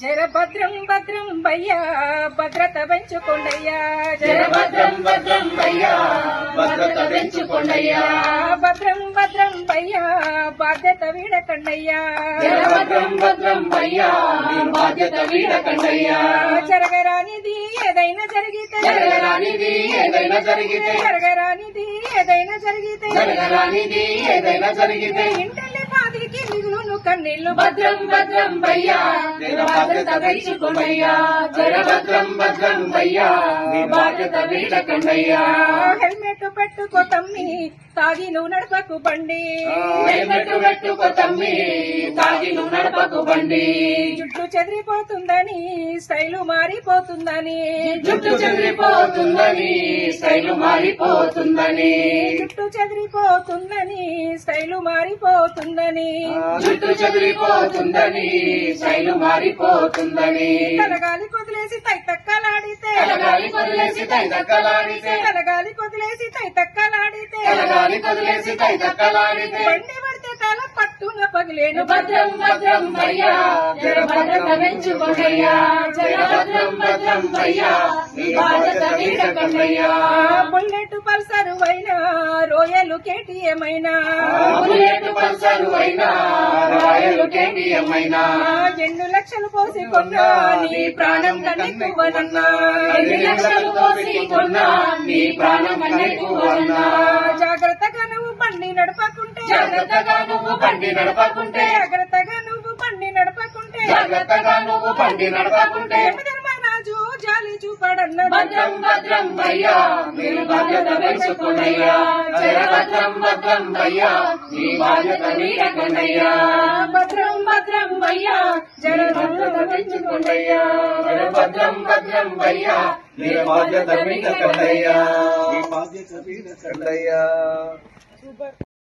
జర భద్రం భయ్యా భద్రత పెంచుకోండయ్యా. జర భద్రం భయ్యా భద్రత పెంచుకోండయ్యా. భద్రం భద్రం భయ్యా బాధ్యత వీడకండయ్యా. భద్రం భద్రం భయ్యా బాధ్యత వీడకండయ్యా. జరగరానిది ఏదైనా జరిగితే జరగరానిది ఏదైనా జరిగితే జరగరానిది ఏదైనా జరిగితే జరగరానిది ఏదైనా జరిగితే. మిగులును కన్నీళ్ళు భద్రం భద్రం భయ్యా. జర భద్రం భద్రం భయ్యా. మీ బాధ్యత వీడకండయ్యా హెల్మెట్ పెట్టుకో తమ్మి తాగి నువ్వు నడపకు బండి. హెల్మెట్ పెట్టుకో తమ్మి తాగి నువ్వు నడపకు బండి. జుట్టు చెదిరిపోతుందని స్టైలు మారిపోతుందని. జుట్టు చెదిరిపోతుందని స్టైలు మారిపోతుందని. జుట్టు చెదిరిపోతుందని స్టైలు మారిపోతుందని. జుట్టు చెదిరిపోతుందని స్టైలు మారిపోతుందని. తలగాలి కొదిలేసి తై తక్కలాడితే తలగాలి కొదిలేసి తై దక్కలాడితే తలగాలి కొదిలేసి తై తక్కలాడితే తలగాలి కొదిలేసి తై దక్కలాడితే పగిలేను భద్రం భద్రం భయ్యా జర భద్రత పెంచుకోండయ్యా జర భద్రం భద్రం భయ్యా మీ బాధ్యత వీడకండయ్యా బుల్లెట్ పల్సరు అయినా రోయలు కేటీఎం అయినా బుల్లెట్ పల్సరు అయినా రాయలు కేటీఎం అయినా ఎన్ని లక్షలు పోసి కొన్నా నీ ప్రాణం కన్నెక్కువనన్నా. ఎన్ని లక్షలు పోసి కొన్నా నీ ప్రాణం కన్నెక్కువన్నా జాగ్రత్తగా బండి నడపకుంటే. జాగ్రత్తగా నువ్వు బండి నడపకుంటే. జాగ్రత్తగా నువ్వు బండి నడపకుంటే. జాగ్రత్తగా నువ్వు బండి నడపకుంటే. యమధర్మరాజు జాలి చూపడన్న భద్రం భద్రం భయ్యా మీరు బాధ్యత జర భద్రం భద్రం భయ్యా మీ బాధ్యత వీడకండయ్యా భద్రం భద్రం భయ్యా భద్రత పెంచుకోండయ్యా భద్రం భద్రం భయ్యా మీ బాధ్యత వీడకండయ్యా మీ బాధ్యత వీడకండయ్యా